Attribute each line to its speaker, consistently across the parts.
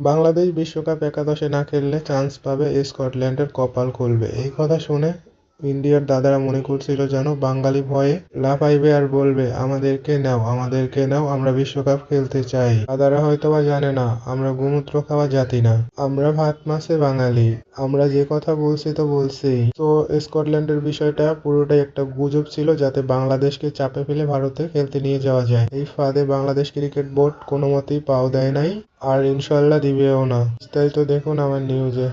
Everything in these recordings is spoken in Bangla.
Speaker 1: বাংলাদেশ বিশ্বকাপ একাদশে না খেললে চান্স পাবে স্কটল্যান্ডের কপাল খুলবে। এই কথা শুনে ইন্ডিয়ার দাদারা মনে করছিল যেন বাঙালি ভয়ে লাফাইবে আর বলবে, আমাদেরকে নাও আমাদেরকে নাও, আমরা বিশ্বকাপ খেলতে চাই। দাদারা হয়তো বা জানে না, আমরা গোমূত্র খাওয়া জাতি না। আমরা ভাত মাছে বাঙালি, আমরা যে কথা বলছি তো বলছি তো স্কটল্যান্ডের বিষয়টা পুরোটাই একটা গুজব ছিল যাতে বাংলাদেশকে চাপে ফেলে ভারতে খেলতে নিয়ে যাওয়া যায়। এই ফাঁদে বাংলাদেশ ক্রিকেট বোর্ড কোনো মতেই পাও দেয় নাই, আর ইনশাল্লাহ দিবেও না। বিস্তারিত দেখুন আমার নিউজে।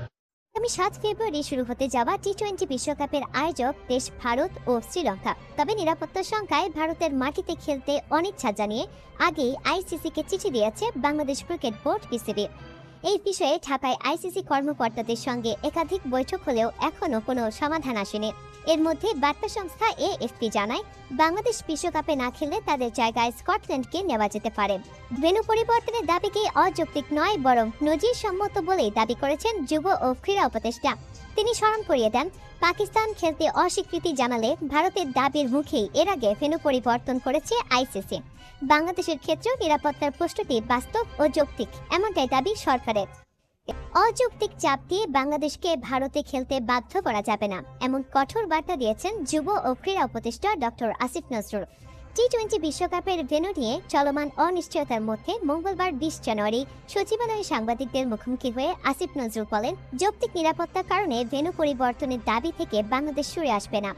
Speaker 2: আগামী সাত ফেব্রুয়ারি শুরু হতে যাওয়া টি টোয়েন্টি বিশ্বকাপের আয়োজক দেশ ভারত ও শ্রীলঙ্কা। তবে নিরাপত্তা সংখ্যায় ভারতের মাটিতে খেলতে অনিচ্ছা জানিয়ে আগেই আইসিসিকে চিঠি দিয়েছে বাংলাদেশ ক্রিকেট বোর্ড বিসিবি। এই বিষয়ে ঢাকায় আইসিসি কর্মকর্তাদের সঙ্গে একাধিক বৈঠক হলেও এখনও কোনো সমাধান আসেনি। এর মধ্যে বার্তা সংস্থা এএফপি জানায়, বাংলাদেশ বিশ্বকাপে না খেললে তাদের জায়গায় স্কটল্যান্ডকে নেওয়া যেতে পারে। ভেনু পরিবর্তনের দাবিকে অযৌক্তিক নয়, বরং নজির সম্মত বলেই দাবি করেছেন যুব ও ক্রীড়া উপদেষ্টা। তিনি স্মরণ করিয়ে দেন, পাকিস্তান খেলতে অস্বীকৃতি জানালে ভারতের দাবির মুখেই এর আগে ভেন্যু পরিবর্তন করেছে আইসিসি। বাংলাদেশের ক্ষেত্রেও নিরাপত্তার প্রশ্নটি বাস্তব ও যৌক্তিক, এমনটাই দাবি সরকারের। অযৌক্তিক চাপ দিয়ে বাংলাদেশকে ভারতে খেলতে বাধ্য করা যাবে না, এমন কঠোর বার্তা দিয়েছেন যুব ও ক্রীড়া উপদেষ্টা doctor Asif Nazrul. T twenty বিশ্বকাপের ভেন্যু নিয়ে চলমান অনিশ্চয়তার মধ্যে মঙ্গলবার বিশ জানুয়ারি সচিবালয়ে সাংবাদিকদের মুখোমুখি হয়ে আসিফ নজরুল বলেন, যৌক্তিক নিরাপত্তার কারণে ভেন্যু পরিবর্তনের দাবি থেকে বাংলাদেশ সরে আসবে না।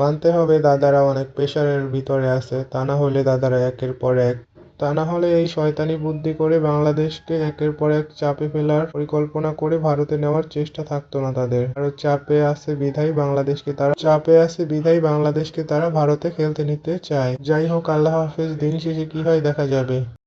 Speaker 1: মানতে হবে দাদারা অনেক প্রেশারের ভিতরে আছে, তা না হলে দাদারা একের পর এক তা না হলে এই শয়তানি বুদ্ধি করে বাংলাদেশকে একের পর এক চাপে ফেলার পরিকল্পনা করে ভারতে নেওয়ার চেষ্টা থাকতো না তাদের। আর চাপে আছে বিধায় বাংলাদেশকে তারা চাপে আছে বিধায় বাংলাদেশকে তারা ভারতে খেলতে নিতে চায়। যাই হোক, আল্লাহ হাফেজ, দিন শেষে কি হয় দেখা যাবে।